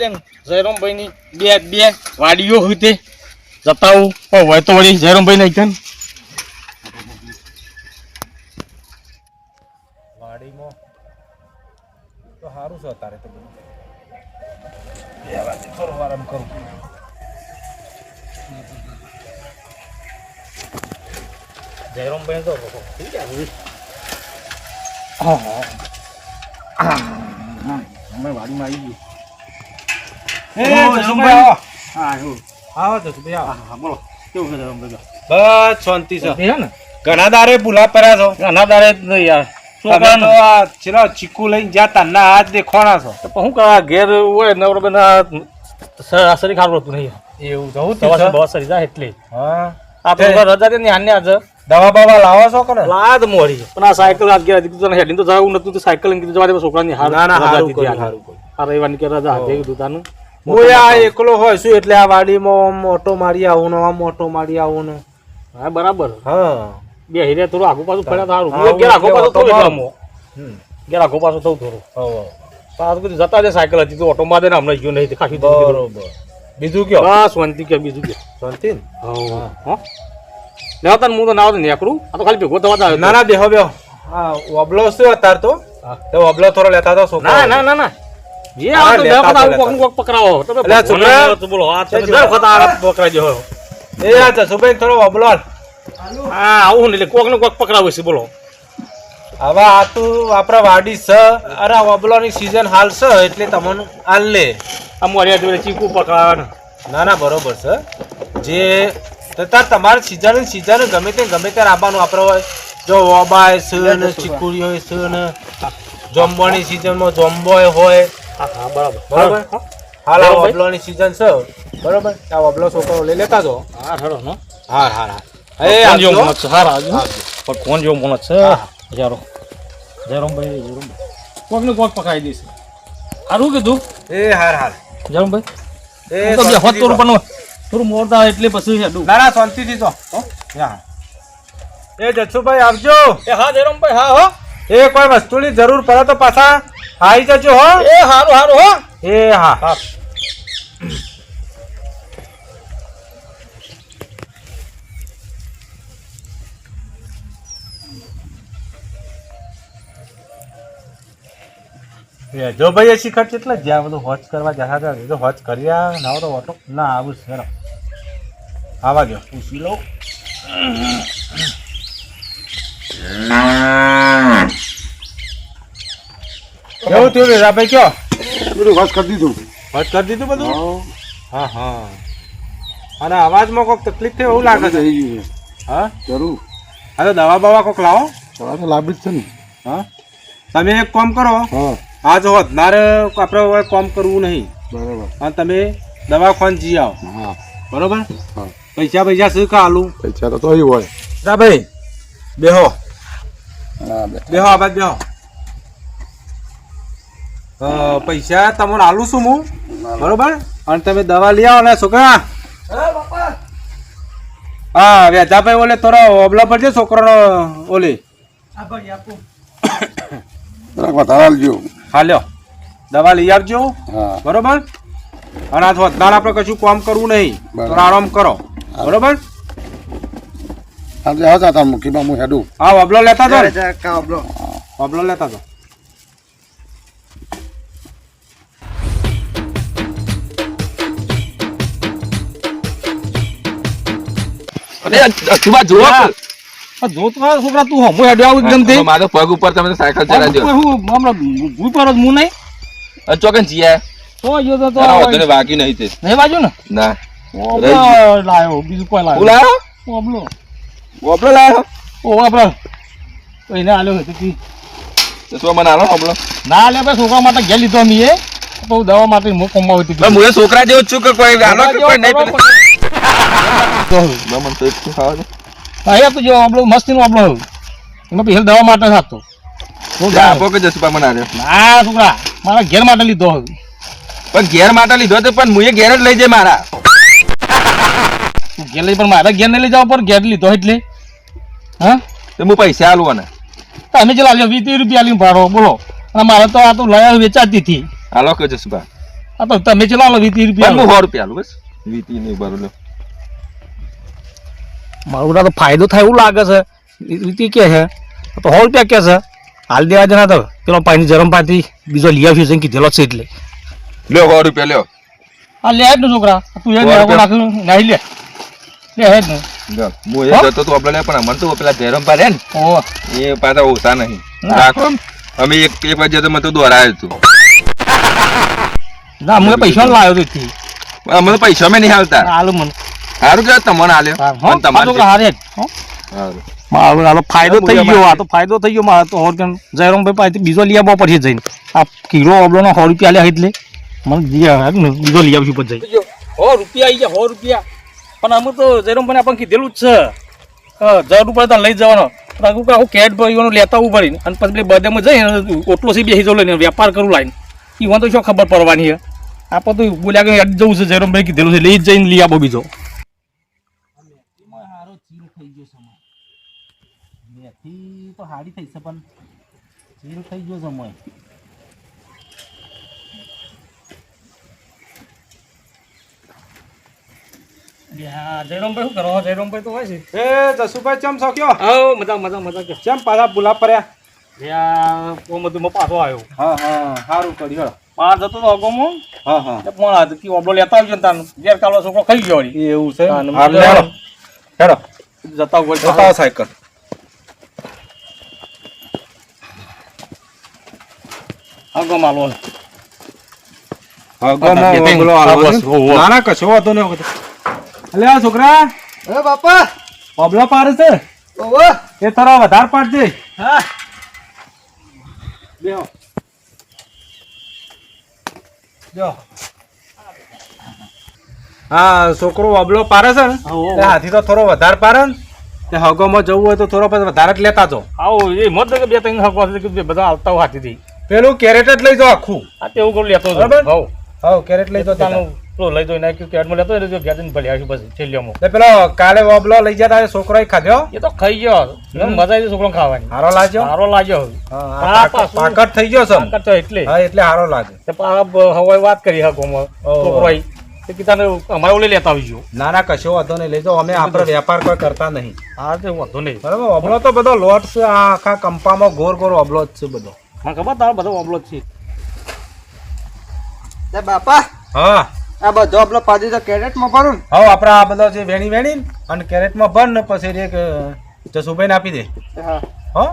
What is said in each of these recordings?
હા બધા એમ જયરામભાઈની બે બે વાડીઓ હોય તે જતા હું પણ હોય તો વળી જયરામભાઈ નહીં થાય વાડીમાં. તો સારું છે અત્યારે તો બધું. બે વાગે થોડો આરામ કરું. જયરામભાઈ તો હા ગયા અમે વાડીમાં આવી હા હા બસ શાંતિ છે. છે ઘણા દારે ભૂલા પડ્યા છો. ઘણા દાડે નહીં યાર. ચીકુ લઈને જ્યાં હાથ દેખવાના છો. તો ઘેર હોય ને આપણે બધા ખારું હતું નહીં. એવું જવું સવારે બસ સરી જાય એટલે. હા. આપણે રજા ને આને આજે દવા બવા લાવો છો લાદ મોડી. પણ આ સાયકલ આગળ કીધું હેડીને તો જવું નતું તો સાયકલ કીધું જવા દે છોકરાની હાર ના દીધી આ રવિવારની કે રજા હતી હું આ એકલો હોય છું એટલે આ વાડીમાં આમ ઓટો મારી આવું ને આમ ઓટો મારી આવું ને? હા બરાબર. હા. બે હીરે થોડું આગુ પાછું ફર્યા હા, ઘેર આગુ પાછું થોડું થયું એટલે મારું. આમ. હમ. ઘેર આગુ પાછું થવું થોડું. હો. પાછું બધું જતા દે સાયકલ હતી તો ઓટો માં દે ને હમણાં ગયો નહીં ખાસી બરોબર. બીજું કયો? બસ શાંતિ કે બીજું કે. શાંતિ ને? હા. લેવા તને હું તો ના નેકરું આ તો ખાલી ભેગો થવા ના ના બેહો બેહો. હા ઓબલો શું અત્યાર તો? ઓબલો થોડો લેતા હતો ના ના ના ના. જે હા, તો બે વખત આવું કોક પકડાવો તમે છોકરા. તો બોલો આ તમે બે વખત આ પકડાઈ એ આ થોડો વબલો હા આવું ને એટલે કોક ને કોક પકડાવે છે બોલો હવે આ તું આપણા વાડી છે અરે વબલોની સીઝન હાલ છે એટલે તમને હાલ લે આ મોરિયા ચીકુ ના ના બરોબર છે જે તથા તમારે સીઝન સિઝન ગમે તે ગમે તે આવવાનું આપણે હોય જો વબાય છે ને ચીકુડી હોય છે ને જોંબોની સિઝનમાં જોંબોય હોય હા હા બરાબર. બરાબર? હા હાલ આ બરોબર. વબલોની છે. બરોબર? આ વબલો છોકરો લઈ લેતા જો હા હેડો નો એ છે. હારા આવજો પણ કોણ જેવો મોણસ છે. જારો જયરામભાઈ જયરામભાઈ. કોક ને કોક પકડાઈ દેશે. હારું કીધું એ હાર હાર. જયરામભાઈ. એ તો હોત થોડું મોરતા એટલે પછી હેડું ના ના શાંતિથી હા. એ જસુભાઈ આવજો. એ હા જયરામભાઈ હા હો. એ કોઈ વસ્તુની જરૂર પડે તો પાછા આવી જજો હો. એ હારું હારું હો. એ હા. હા. એ જો ભાઈ એસી ખર્ચ એટલે જ્યાં બધું હોચ કરવા જતા હતા એ તો હોચ કર્યા ના તો ઓટો. ના આવું છે. આવા ગયો પૂછી લઉં કેવું થયું વેરાભાઈ કયો? બધું વાત કરી દીધું. વાત કરી દીધું બધું? હા. હા અને અવાજમાં કોઈક તકલીફ થઈ એવું લાગે છે? થઈ ગયું હા? જરૂર. હા તો દવા બવા કોઈક લાવો. દવા તો લાભ જ છે ને. હા? તમે એક કામ કરો. હા. આજ હોત મારે આપણે કામ કરવું નહીં. બરાબર. અને તમે દવાખાન જી આવો. હા. બરાબર? હા. પૈસા પૈસા શું કાલું? પૈસા તો તોય હોય. રા ભાઈ બેહો. બેહો આ બાજુ બેહો. પૈસા તમને આલું છું હું. બરોબર? અને તમે દવા લઈ આવો ને છોકરા. હા વેજાભાઈ ઓલે તોરો ઓબલા પર છે છોકરાનો ઓલે. હા લ્યો. દવા લઈ આવજો. બરોબર? અને આ વધનાર આપણે કશું કામ કરવું નહીં. આરામ કરો. બરોબર? આજે હતા તાર મૂકીમાં હું હેડું. હા વબલો લેતા જો ને. વબલો? લેતા જો આ જો તો છોકરા તું હમો હેડ્યો આવું એકદમથી મારો પગ ઉપર તમે સાયકલ ચલાવજો હું હમણાં ભૂઈ પર જ હું નહીં. ચોકન જીયા તો જો તો તો તારા નહીં તે. નહીં બાજુ ને? ના. લાયો બીજું કોઈ લાયો. લાયો ઓબલો લાયો ઓ આપણે એને આલ્યો હતો તી તો મને આલો ઓબલો ના લે ભાઈ છોકરા માટે ઘેર લીધો મી એ બહુ દવા માટે હું કમાવી હતી હું છોકરા જેવો છું કે કોઈ આલો કે કોઈ નહીં. ના, મને તો એટલું ખાવા. હા તો જો આપણો મસ્તી નો આપણો એમાં પછી દવા માટે થતો હું જા, જાણું. આપો કે જશું પણ મને છોકરા મારા ઘેર માટે લીધો હવે પણ ઘેર માટે લીધો તો પણ હું ઘેર જ લઈ જાય મારા તું ઘેર લઈ પણ મારા ઘેર નહીં લઈ જવા પર ઘેર લીધો એટલે. હા? તો હું પૈસા આલું અને તમે અમે ચલા વીસ રૂપિયા લઈને ભાડો બોલો. અને મારે તો આ તો લયા વેચાતી હતી. હાલો કે બા આ તો તમે જે લો વીસ રૂપિયા હું સો રૂપિયા આલું બસ. વીસ નહીં ભરું લો મારું તો ફાયદો થાય એવું લાગે છે. રીતે કે છે. તો સો રૂપિયા કે છે. હાલ દેવા જના તો. પેલો પાણી જરમ પાતી બીજો લઈ આવ્યો છે કીધેલો છે એટલે. લ્યો સો રૂપિયા લ્યો. હા લે જ છોકરા. તું એ નાખ્યું નાહી લે. લે જ ને. હું એ જતો તો આપણે પણ અમને તો પેલા ધેરમ પા ને. ઓહો એ પાછા ઓછા નહીં. રાખો અમે એક એક વાર જતો મેં તો દોરાયો હતું ના હું પૈસા લાવ્યો તો થી અમે તો પૈસા મેં નહીં હાલતા. હાલો મને. સારું કે તમને તમારે છોકરા હારે જ સારું. મારો આલો ફાયદો થઈ ગયો આ તો ફાયદો થઈ ગયો મારે તો હોર જયરામભાઈ પાસેથી બીજો લઈ આવવા પડશે જઈને. આ કિલો ઓબલોનો સો રૂપિયા લે એટલે. મને બીજો લઈ આવશું પછી જઈ સો રૂપિયા આવી ગયા સો રૂપિયા. પણ અમે તો જયરામભાઈને આપણને કીધેલું જ છે. હા ઉપર તને લઈ જવાનો. પણ કે આખું કેટ ભાઈઓનું લેતા આવું પડીને અને પછી પેલી બર્થડેમાં જઈને ઓટલો સી બેસી જવું લઈને. વેપાર કરું લાઈને. ઈવન તો શું ખબર પડવાની છે? આપણે તો બોલ્યા કે યાદ જવું છે, જયરામભાઈ કીધેલું છે. લઈ જઈને લઈ આપો બીજો. મેથી તો હારી થઈ છે પણ. જીરું થઈ ગયો સમય જયરામભાઈ શું કરો? જયરામભાઈ તો હોય છે. એ જસુભાઈ ચમ શોખ્યો હા મજા મજા મજા ચમ પાછા ભૂલા પડ્યા? ત્યાં બધું પાછો આવ્યો. હા હા સારું કર્યું પાર જતો તો અગોમાં હા. હા પણ આ કી ઓબલો લેતા આવજો તાન. ઘેર કાલો છોકરો ખાઈ ગયો વળી. એવું છે? હેડો. હેડો. જતા હોય સાયકલ. અગો માલો છે. ઓહો. ના ના કશો વાંધો નહીં અલે આ છોકરા અરે બાપા. પબલા પાડે છે. ઓવો. એ તારા વધાર પાડજે. હા. બેહો જો હા છોકરો વાબલો પારે છે ને હાથી તો થોડો વધારે પારે ને. હગોમાં જવું હોય તો થોડો પછી વધારે જ લેતા જો. આવો એ મત કે બે ત્રણ હગો કે બધા આવતા હોય હાથીથી. પેલું કેરેટ જ લઈ જાઓ આખું. આ તેવું કરું લેતો બરાબર. હવ હા કેરેટ લઈ જાઓ તાનું. પેલો લઈ જઈને નાખ્યું કેડમાં લેતો જો ઘેર જઈને ભલે આવ્યું બસ છેલ્લીઓમાં તે પેલો કાલે વબલો લઈ જતા છોકરો ખાધ્યો એ તો ખાઈ ગયો. મજા આવી છોકરો ખાવાની. હારો લાગ્યો? સારો લાગ્યો હવે. પાકટ થઈ ગયો છે પાકટ એટલે. હા એટલે હારો લાગે હવે વાત કરી હકોમાં. છોકરો કીધાને અમારે ઓલે લેતા આવી ગયો ના ના કશો વાંધો નહીં લઈ જાઓ અમે આપણે વેપાર કોઈ કરતા નહીં. હા તે વાંધો નહીં. બરાબર? અબલો તો બધો લોટ છે આ આખા કંપામાં ગોર ગોર અબલો જ છે બધો. મને ખબર તારો બધો અમલો જ છે. બાપા. હા. આ બધો આપણો પાછી તો કેરેટમાં ભરું ને. હવે આપણે આ બધો જે વેણી વેણી અને કેરેટમાં ભર ને પછી એક જસુભાઈને આપી દે. હા. હો?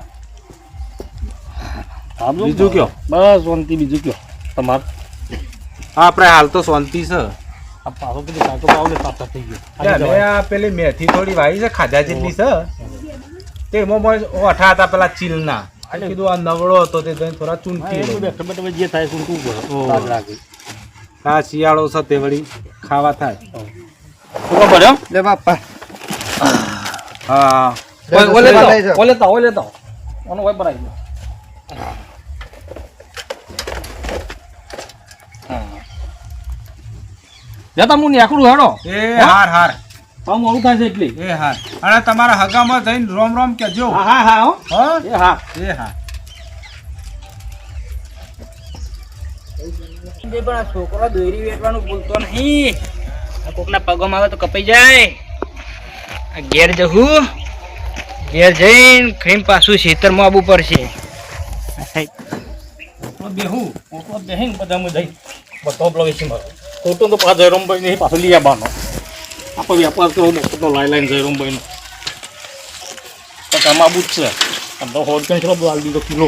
બીજું કયો? બસ શાંતિ બીજું કયો? તમાર? હા આપણે હાલ તો શાંતિ છે. આ પાછો પેલી કાકો પાવ લે તાતા થઈ ગયો. આ પેલી મેથી થોડી વાઈ છે ખાધા જેટલી છે. તે એમાં ઓઠા હતા પેલા ચીલના. આ કીધું આ નવળો હતો તે થોડા ચૂંટી બેઠો બેઠો જે થાય ચૂંટવું તું આ શિયાળો છે તે વળી ખાવા થાય. શું લે બાપા. હા. ઓલે- ઓનો ભરાઈ ગયો જતા હું નીકળું હેડો. એ હાર હાર. પાછું મોડું થાય છે એટલી. એ હાર. અને તમારા હગામાં જઈને રોમ રોમ કેજો હા હા હા. હો? હા. એ હા. છોકરો દોરી વેચવાનું ભૂલતો નહીં. આ કોકના પગોમાં આવે તો કપાઈ જાય. આ ઘેર જવું ઘેર જઈને ખાઈને પાછું ખેતરમાં આવવું પડશે. બેહું. ઓટલો બેહીને બધા હું જઈ બધો મારો. ખોટો તો પાછો જયરામભાઈ ને પાછો આવવાનો. આપણે વેપાર તો લાઈ લાઈને જયરામભાઈનો. તો કામ આવું જ છે. આમ તો હોટ કેમ ચલો દીધો કિલો.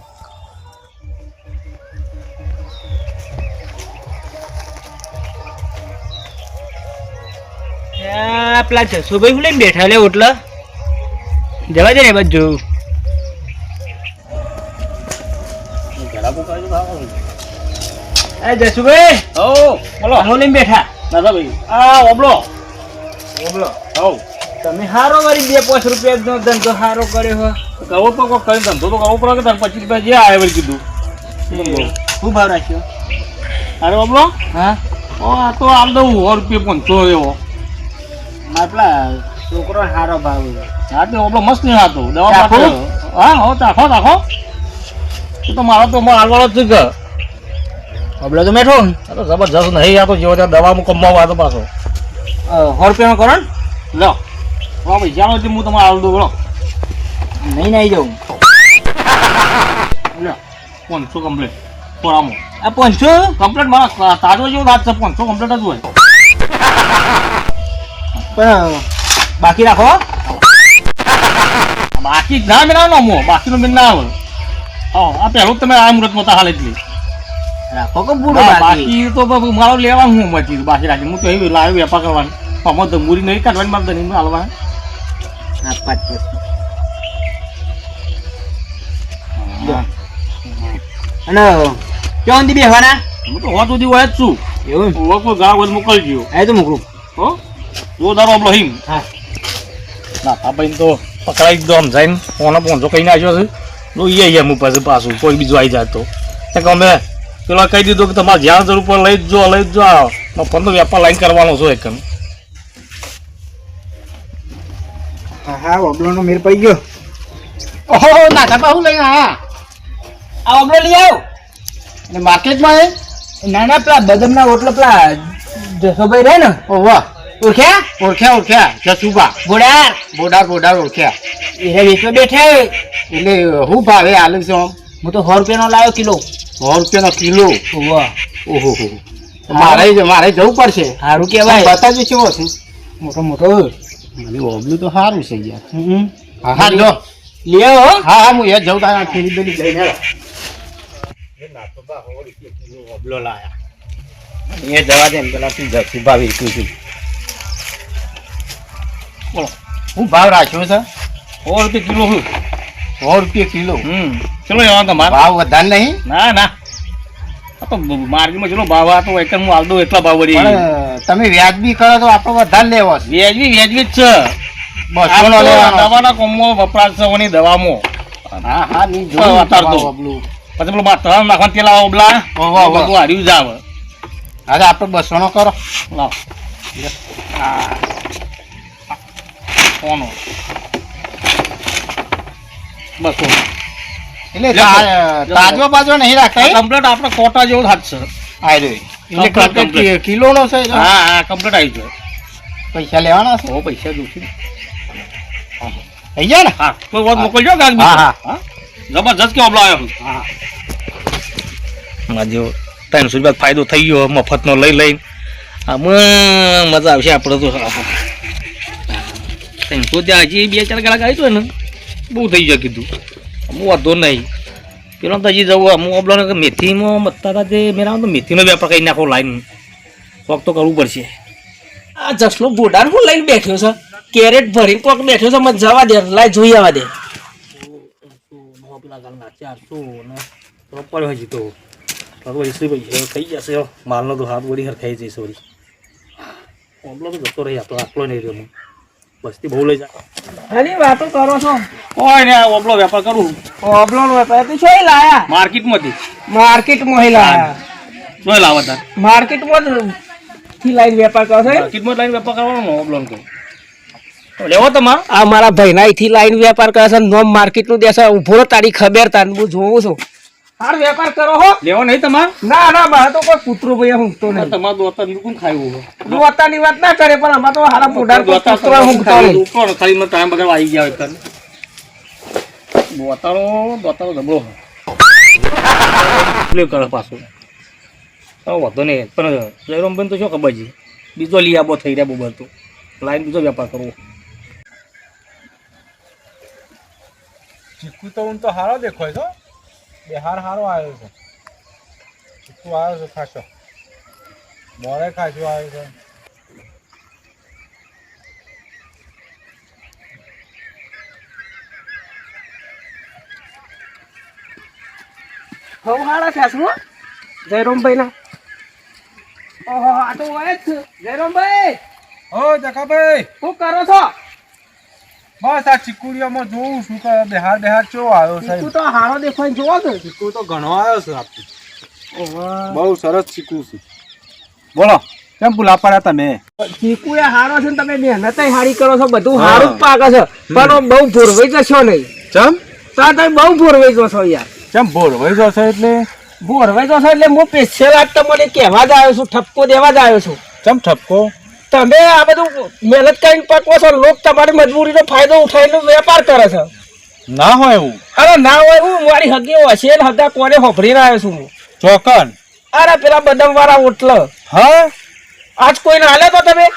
પેલા જસુભાઈ હું લઈને બેઠા લે ઓટલા. જવા દે ને બસ જોયું એ જસુભાઈ. બોલો. લઈને બેઠા. ના ભાઈ આ ઓબલો બોલો હો. તમે હારો કરી બે પાંચ રૂપિયાનો ધંધો હારો કર્યો હો. કરવો તો કોઈ કરી ધંધો તો કરવો પડે કે પચીસ રૂપિયા જે આવે કીધું. શું ભાવ રાખ્યો? અરે ઓબલો હા? ઓ આ તો આલ દઉં સો રૂપિયા પંચો એવો. આપલા છોકરો હારો ભાવ હા તે ઓબલો મસ્ત નહીં હતો દવા ચાખો? હા હો ચાખો ચાખો. તો મારો તો હાલવાળો જ છે કે. અબલો તો આ તો જબરજસ્ત નહીં આ તો જેવો ત્યાં દવામાં કમાવા હતો પાછો. સો રૂપિયાનો કરો ને? લો. હા ભાઈ જાણો છે હું તમારે હાલ દઉં બોલો. નહીં નાઈ જાઉં. લો પાંચસો કમ્પ્લીટ થોડામાં આ પંચો કમ્પ્લેટ મારા તાજો જેવો દાંત છે પાંચસો કમ્પ્લેટ જ હોય. પણ બાકી રાખો બાકી ના મેળાવો ને અમો બાકીનો મેળ ના આવે હા આ પહેલું તમે આ મુહૂર્તમાં તો હાલ એટલી. રાખો કે બુડો બાકી? તો મારો લેવાનું હું મચી બાકી રાખી હું તો એવી લાવ્યો વેપાર કરવાની. આમાં તો મૂરી નહીં કાઢવાની મારે ધણી હાલવા. હા પાંચ અને ક્યાં સુધી બેહવાના? હું તો હોત સુધી હોય જ છું. એવું હોય તો મોકલજો. એ તો મોકલું. હો? જો તારો આપણો હિમ હા. ના ભાઈ તો પકડાઈ જ દો આમ જઈને. ફોને પહોંચો કઈ નાખ્યો છે. તો એ અહીંયા હું પાછું પાછું કોઈ બીજું આવી જાય તો. કે અમે પેલા કહી દીધું કે તમારે જ્યાં જરૂર પડે લઈ જ જો લઈ જ જો. ફોન તો વેપાર લાઈન કરવાનો છો એક. હા હા ઓબલોનો મેર પડી ગયો. ઓહો નાથા પાહુ લઈને આયા. આ ઓબલો લઈ આવ અને માર્કેટમાં નાના ના ના પેલા બદમના ઓટલો પેલા જસોભાઈ રહે ને? ઓવા ઓળખ્યા ઓળખ્યા ઓળખ્યા જસુભા બોડાર બોડાર બોડાર ઓળખ્યા એ વેચવા બેઠા એટલે હું ભાવે આલુ છે હું તો સો રૂપિયાનો લાવ્યો કિલો. સો રૂપિયાનો કિલો? વાહ ઓહો હો મારે મારે જવું પડશે. સારું કેવાય બતાવજો કેવો છું મોટો મોટો મને ઓબલું તો સારું છે યાર. હા હા લો લે હા. હા હું યાર જઉં તારા ફેરી બેરી લઈને ઓબલો લાયા. એ જવા દે ને પેલા તું જસુભા વેચું છું. બોલો હું ભાવ રાખ્યો છે? સો રૂપિયા કિલો શું સો રૂપિયા કિલો? હમ ચલો એવા તમારે ભાવ વધારે નહીં? ના ના. તો માર્કેટમાં ચલો ભાવ આ તો એક હું દઉં એટલા ભાવ વળી. તમે વ્યાજબી કરો તો આપણો વધારે લેવો વ્યાજબી વ્યાજબી જ છે. બસો દવાના કોમો વપરાશ છે ઓની દવામાં. હા હા ની હા. પછી પેલું તળ નાખવાનું તેલ આવે ઓબલા. બધું હાર્યું જ આવે. આપણે બસો નો કરો. લાવ. આ. કોનો બસો એટલે. તાજો બાજો નહીં રાખતા કમ્પ્લેટ આપણે કોટા જેવો હાથ છે. આ રહ્યો. કિલો નો છે હા હા કમ્પ્લેટ આવી જાય પૈસા લેવાના છે? બહુ પૈસા જોશું થઈ ગયા ને? હા કોઈ વાત મોકલજો બીજું. હા, હા. હા? જબરજસ્ત કેવો આવ્યો? હા જો ત્રણસો રૂપિયા ફાયદો થઈ ગયો મફતનો લઈ લઈને. આમાં મજા આવશે આપણે તો. ત્રણસો ત્યાં હજી બે ચાર કલાક આવી ને બહુ થઈ જાય કીધું. અમુક વાંધો નહીં. પેલો તો હજી જવું અમુક ઓબલો મેથીમાં મતતા હતા તે મેરા તો મેથીનો વેપાર કરી નાખો લાઈન. કોક તો કરવું પડશે. આ જસલો બોડાર હું લઈને બેઠ્યો છે. કેરેટ ભરીને કોક બેઠ્યો છે મને જવા દે લાય જોઈ આવવા દે. પ્રોપર હજી તો. થઈ જશે હો. માલનો તો હાથ વળી હરખાઈ જઈશ વળી. ઓબલો તો જતો રહી આપણો આટલો નહીં રહ્યો બસથી બહુ લઈ જાય. અરે વાતો કરો છો? કોઈ ને ઓબલો વેપાર કરું ઓબલો નો વેપાર? તું શું લાયા? માર્કેટમાંથી. માર્કેટમાં હી લાયા. શું લાવા તાર. માર્કેટમાં માં થી લાઈન વેપાર કરો છો માર્કેટમાં લાઈન વેપાર કરવાનો ને ઓબલો કહું લેવો તમાર. આ મારા ભાઈના અહીંથી લાઈન વેપાર કરે છે નોમ માર્કેટનું દેશે ઊભો તારી ખબર તાન હું જોઉં છું. હાર વેપાર કરો હો. લેવો નહીં તમાર? ના ના મારે તો કોઈ કૂતરો ભાઈ હુંકતો નહીં. તમાર દોતા કોણ ખાયું દોતાની વાત ના કરે પણ અમાર તો હારા પોડાર દોતા કૂતરો હુંકતો નહીં કોણ ખાલી મને ટાઈમ બગાડવા આવી ગયા હોય દોતાનો દોતારો જબરો પ્લે કરો પાછો. તો વાંધો નહીં. પણ જયરામભાઈ તો શું ખબર છે? બીજો લઈ આબો થઈ રહ્યા બોબર તો. લાઈન બીજો વેપાર કરવો. ચીકુ તો હું તો હારો દેખાય છો બિહાર સારો આવ્યો છે. સૂકું આવ્યો છે ખાસો મોરે ખાસો આવ્યો છે. હવ હારા છે શું? જયરામભાઈ ના ઓહો આ તો હોય જ જયરામભાઈ! હો જકાભાઈ! શું કરો છો? બસ આ ચીકુડીઓમાં જોઉં છું કે બિહાર બિહાર કેવો આવ્યો ચીકુ તો હારો દેખાય જોવો છો? ચીકુ તો ઘણો આવ્યો છે આપતું બહુ સરસ ચીકુ છે. બોલો કેમ ભૂલા પડ્યા તમે? ચીકુ એ હારો છે ને તમે મહેનત હારી કરો છો બધું હારું જ પાકે છે. પણ બહુ ભોરવાઈ જશો નહીં. ચમ? તો તમે બહુ ભોરવાઈ જશો યાર. ચમ ભોરવાઈ જશો એટલે? ભોરવાઈ જશો એટલે હું સ્પેશિયલ આજ તમને કહેવા જ આવ્યો છું ઠપકો દેવા જ આવ્યો છું. ચમ ઠપકો? તમે આ બધું મહેનત કરીને પકવો છો લોક તમારી મજબૂરીનો ફાયદો ઉઠાવીને વેપાર કરે છે. ના હોય એવું? અરે ના હોય હું મારી હગી હશે ને હગા કોને હોભરીને આવ્યો છું હું. ચોકન? અરે પેલા બદમ વાળા ઓટલ. હા? આજ કોઈને હાલે તો તમે?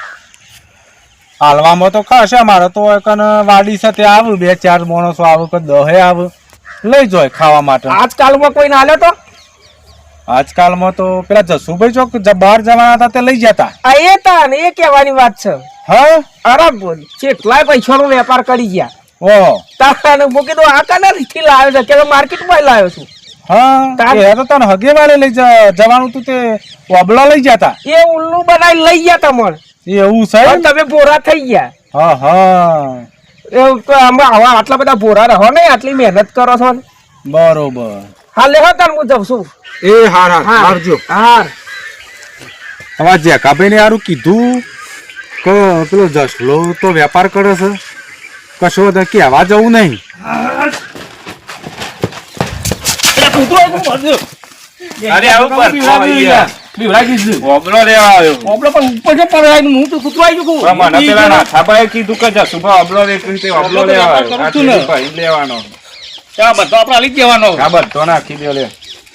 હાલવામાં તો ખાશે મારે તો એકન વાડી સાથે આવું બે ચાર માણસો આવું કે દહે આવું. લઈ જાય ખાવા માટે. આજકાલમાં કોઈને હાલે તો? આજકાલમાં તો પેલા જસુભાઈ ચોક બહાર જવાના હતા તે લઈ જતા. આ એ તા ને એ કહેવાની વાત છે. હા? અરે બોલ કેટલાય પૈસાનો વેપાર કરી ગયા. ઓ તાને મૂકી દો આ કલરથી લાવ્યો છે? કે માર્કેટમાં લાવ્યો છું. હા? એ તો તને હગે વાળે લઈ જવાનું તું તે ઓબલા લઈ જતા. એ ઉલ્લુ બનાવી લઈ ગયા તમને એવું છે? તમે બોરા થઈ ગયા. હા હા. એવું તો આમાં આવા આટલા બધા બોરા રહો ને આટલી મહેનત કરો છો ને. બરોબર. હા લેહો તાર હું જઉં છું. એ હાર હા. આવજો હા હવે જેકાભાઈ ને યારું કીધું કે પેલો જસલો તો વેપાર કરે છે. કશો તો કહેવા જવું નહીં. અરે આવું પર. ઓબલો લેવા આવ્યો ઓબલો પણ ઉપર છે પર હું તો કૂતરો આવી ગયો પણ પેલા નાથાભાઈએ કીધું કે જસુભા ઓબલો લે કીધું તો લેવા આવ્યો. લેવાનો. આ બધો આપણે હાલી જ દેવાનો બધો નાખી દો લે.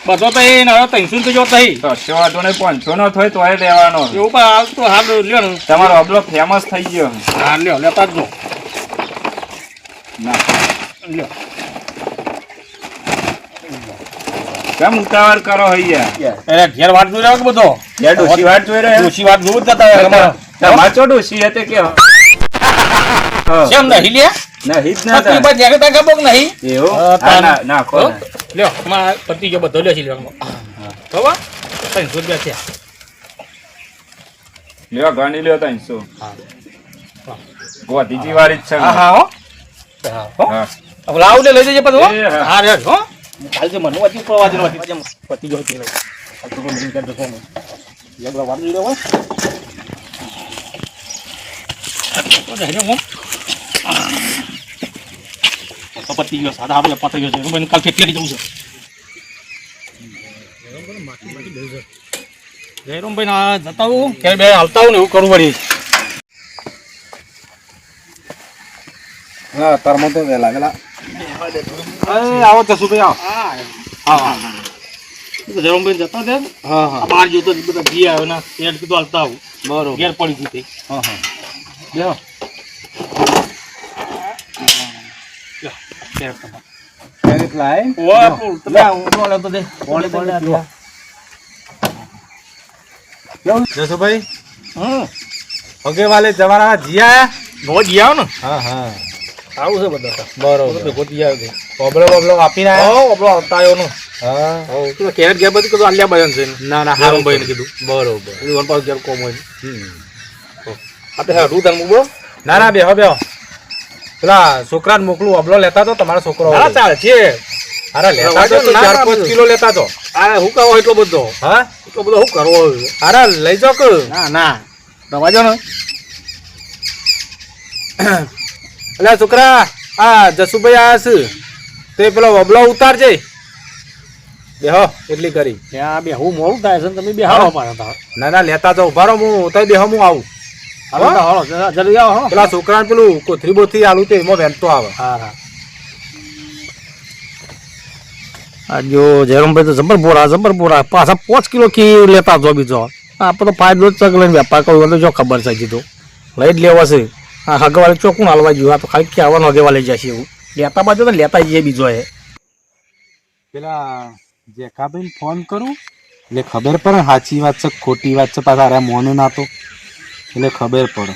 બધો તો એ ના ત્રણસો તો જો થઈ કશો વાંધો નહીં પાંચસો નો થાય તોય લેવાનો. એવું પણ હાલ તો હાલ લ્યો તમારો ઓબલો ફેમસ થઈ ગયો. હા લ્યો લેતા જ ના. લ્યો. કેમ ઉતાવળ કરો હૈયા? અરે ઘેર જોઈ રહ્યો બધો? જોઈ રહ્યા? જોવું જ હતી કે? કેમ નહીં લે ના હિત ના ખબર નહીં? એવું? હા, હા, ના નાખો લ્યો માં પતિ જો બધો લ્યો છે લ્યો બરાબર? ત્રણસો રૂપિયા છે લ્યો ગણી લ્યો ત્રણસો હા. ગોધીજી વાળી જ છે હા હા હો. હા. હવે લાવ લે લઈ જજે પછી હો. રે હો. કાલ જે મને હતી જેમ પતિ ગયો હતી લઈ. આ તો મને કાઢ દો વાટ જોઈ રહ્યો હોય. તો જઈને હું. તો પતિ ગયો સાદા આપણે પતી ગયો છે. હું કાલ ફેટલી જવું છે. જયરામભાઈ ના જતા હું કે બે હાલતા હું ને એવું કરવું પડી. હા તારમાં તો વહેલા વહેલા. આવો તો આવો. હા હા. હા જયરામભાઈ જતા ત્યાં હા બહાર જોતો બધા ઘી આવ્યો ના. કીધું હાલતા આવું. બરોબર. ઘેર પડી ગઈ તે. હા હા. બેહો. તમારે. તે. જસુભાઈ હમ. વાલે જવાના જીયા ને હા હા આવું છે બધા બરોબર ભેગો જી આવ્યો તે. બબલો બબલો આપીને આવ્યો હો, આપણો આવ્યો નો હા હો, કીધું ઘેર ગયા બધું કીધું આલ્યા બધાને છે ને. ના ના જયરામભાઈને કીધું બરોબર કીધું વન કોમ હોય હમ. હારું તને મૂકવો? ના ના બેહો બેહો પેલા છોકરાને મોકલું અબલો લેતા તો તમારો છોકરો હા ચાલ છે અરે લેતા જો ચાર પાંચ કિલો લેતા તો. આ હું કહો એટલો બધો? હા? એટલો બધો કરવો? અરે લઈ જાઓ કે. ના ના. દવા જો ને. એટલે છોકરા આ જસુભાઈ આયા છે. તે પેલો વબલો ઉતારજે. બેહો એટલી કરી. ત્યાં બે હું મોડું થાય છે તમે બે હારો પાડતા ના ના લેતા જાઓ. ઊભા રહો હું તો બેહો હું આવું. હાલો જલ્દી આવો હો. પેલા છોકરાને પેલું કોથરી બોથી આલુ તે એમાં વહેતો આવે. હા હા. આ જો જયરામભાઈ તો જબર બોરા જબર બોરા પાછા પાંચ કિલો કી લેતા જો બીજો. આપણે તો ફાયદો જ ચક લઈને વેપાર કરવો તો જો ખબર છે કીધું લઈ જ લેવા છે. આ હગવાલે ચોકું હાલવા ગયું. આ તો ખાલી કહેવાનું હગવાલે જશે એવું. લેતા બાજુ તો લેતા જઈએ બીજો એ. પેલા જેખાભાઈ ફોન કરું. એટલે ખબર પડે સાચી વાત છે ખોટી વાત છે? પાછા અરે મોને ના તો. એટલે ખબર પડે.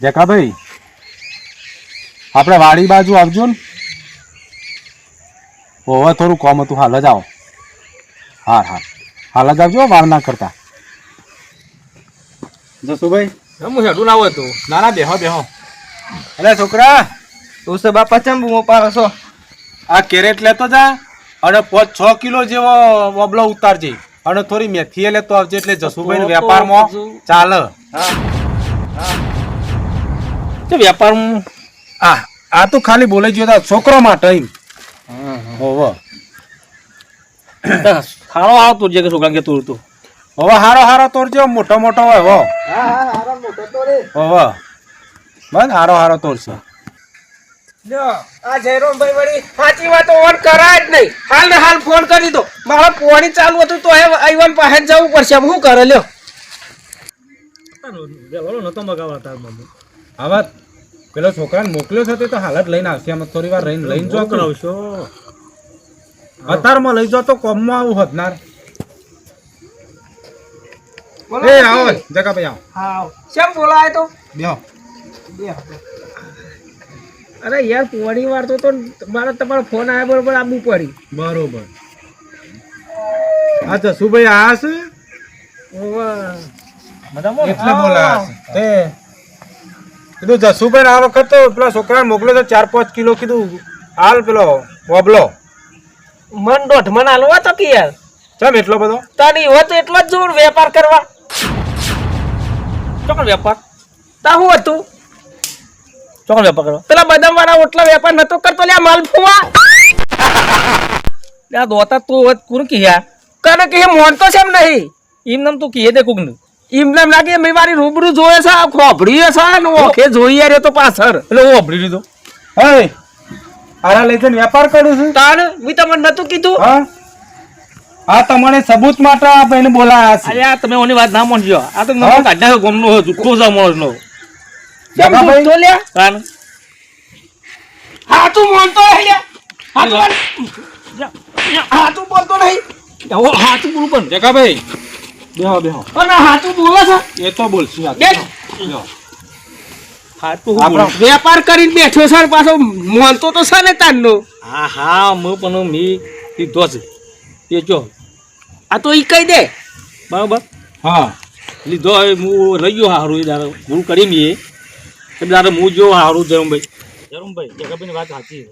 જકાભાઈ આપણે વાડી બાજુ આવજો ને. હવે થોડું કોમ હતું. હાલ જ આવો. હા હા હાલ જ આવજો વાર ના કરતા. જસુભાઈ? હું હેડું ના હોય તો. ના ના બેહો બેહો. અરે છોકરા તું છે બાપા ચમ બૂમો છો? આ કેરેટ લેતો જા અને પાંચ છ કિલો જેવો વબલો ઉતારજે. અને થોડી મેથી લેતો આવજે એટલે જસુભાઈ વેપારમાં ચાલે. તે વેપારમાં આ આ તો ખાલી બોલે જો છોકરો માટે એમ. હોવ. ખાણો આવતો જે કે છોકરા કે તું તું. હવે હારો હારો તોરજો મોટો મોટો હોય હો. હોવ. બસ હારો હારો તોડશે આ જયરામભાઈ વળી સાચી વાત ઓવર કરાય જ નહીં. હાલ ને હાલ ફોન કરી દો. મારા પોણી ચાલુ હતું તો આઈવન પાસે જવું પડશે. હવે શું કરે લ્યો? નતો મગાવવા તાર મમ્મી હવે પેલો છોકરાને મોકલ્યો છે તે તો હાલત લઈને આવશે. આમ થોડી વાર રહીને લઈને જો કરાવશો? અત્યારમાં લઈ જાઓ તો કોમમાં આવું હતનાર એ આવો જગા ભાઈ આવો. હા કેમ બોલાય તો? બેહો. અરે યાર પોણી વાર તો મારા મારે તમારો ફોન આવ્યો બરોબર આબુ પડી બરોબર. હા જસુભાઈ આ છે એટલે બોલાયા તે. કીધું જસુભાઈ આ વખત તો પેલા છોકરાને મોકલ્યો તો ચાર પાંચ કિલો કીધું હાલ પેલો વબલો. મન દોઢ મન હાલવા તો કે યાર. ચમ એટલો બધો? તારી હોય તો એટલો જ વેપાર કરવા. ચોકન વેપાર. તા હું હતું? ચોકન વેપાર કરો. પેલા બદામ વાળા ઓટલા વેપાર નતો કરતો લ્યા માલફુવા આ દોતા તું હોત કોણ કીયા કને કે મોન તો છે એમ નહીં. એમ નામ તું કીએ દે કોક ને. એમને એમ લાગે મેં મારી રૂબરૂ જોયે છે આ ખોભડી છે ને ઓખે જોઈએ રે તો પાછળ. એટલે ઓ અભરી લીધો હે. આરા લઈ જઈને વેપાર કરું છું? તાણ? મેં તમને નતું કીધું? હા. આ તમને સબૂત માટે આ ભાઈને બોલાયા છે. અરે તમે ઓની વાત ના માનજો. આ તો? નવો કાઢ્યા ગોમનો જુઠ્ઠો છે માણસનો. કેમ જગા ભાઈ? કાન હા તું મોનતો હે લ્યા હા તું હા તું બોલતો નહીં. આવો હાથ બોલું પણ. જગાભાઈ બેહો બેહો. અને હા તું બોલે છે. એ તો બોલશું આ. બે હાથ તો હું આપણો બોલું. વેપાર કરીને બેઠો છે પાછો મોનતો તો છે ને તારનો હા હા હું પણ મી લીધો છે. એ જો. આ તો ઈ કહી દે. બરાબર? હા. લીધો હવે હું રહ્યો હારું એ દાડો ભૂલ કરી મી એ હું જો હારું જરુમભાઈ જરુમભાઈ જગાભાઈની વાત સાચી છે.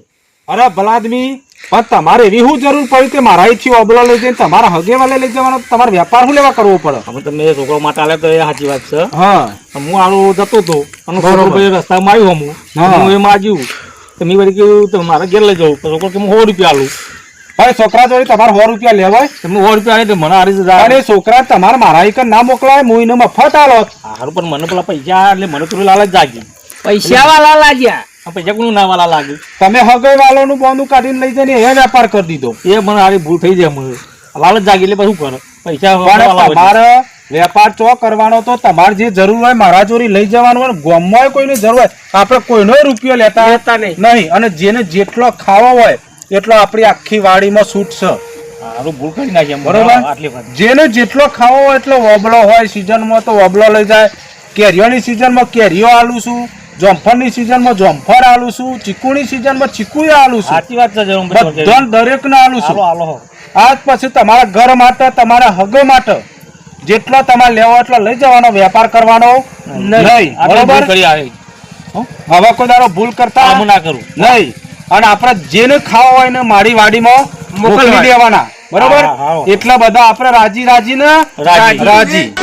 અરે ભલા આદમી પણ તમારે એવી હું જરૂર પડી કે મારા અહીંથી ઓબલો લઈ જઈને તમારા હગે વાલે લઈ જવાનો તમારે વેપાર શું લેવા કરવો પડે? હવે તમે છોકરો માટે આલે તો એ સાચી વાત છે. હા. હું આડો જતો હતો અને ભાઈ રસ્તામાં આવ્યો હું હું. એમાં આજ્યું તો મેં વળી કીધું તો મારે ઘેર લઈ જવું છોકરો કે હું સો રૂપિયા આલું. ભાઈ છોકરા જોડે તમારે સો રૂપિયા લેવાય તમને સો રૂપિયા આવે તો મને હારી અને છોકરા તમારે મારા એક ના મોકલાય હું એને મફત આલો. હારું પણ મને પેલા પૈસા એટલે મને થોડી લાલચ જાગી. પૈસા વાલા લાગ્યા પૈસા કોનું ના વાલા લાગે? તમે હગે વાલોનું બોનું કાઢીને લઈ જઈને એ વેપાર કરી દીધો. એ મને હારી ભૂલ થઈ જાય મને લાલચ જાગી એટલે શું કરે? પૈસા તમારે વેપાર ચો કરવાનો તો તમારે જે જરૂર હોય મારા ચોરી લઈ જવાનું હોય ગોમમાં કોઈની જરૂર હોય આપણે કોઈનો રૂપિયો લેતા લેતા નહીં. નહીં. અને જેને જેટલો ખાવો હોય એટલો આપણી આખી વાડીમાં છૂટ છે. હારું ભૂલ કરી નાખી બરોબર? વાત. જેને જેટલો ખાવો હોય એટલો વબલો હોય. સિઝનમાં તો વબલો લઈ જાય. કેરીઓની સિઝનમાં કેરીઓ આલું છું. જોમફળની સિઝનમાં જોમફળ આલું છું. ચીકુની સિઝનમાં ચીકુએ આલું છું. સાચી વાત છે બધા દરેકને આલું છું. આજ પછી તમારા ઘર માટે તમારા હગો માટે જેટલો તમારે લેવો એટલો લઈ જવાનો વેપાર કરવાનો નહીં. બરોબર? હવે કોઈ દારો ભૂલ કરતા હું ના કરું. નહીં. અને આપણે જેને ખાવા હોય ને મારી વાડીમાં મોકલી દેવાના. બરોબર. એટલા બધા આપણે રાજી રાજી. ને રાજી. રાજી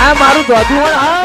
આ મારું હા.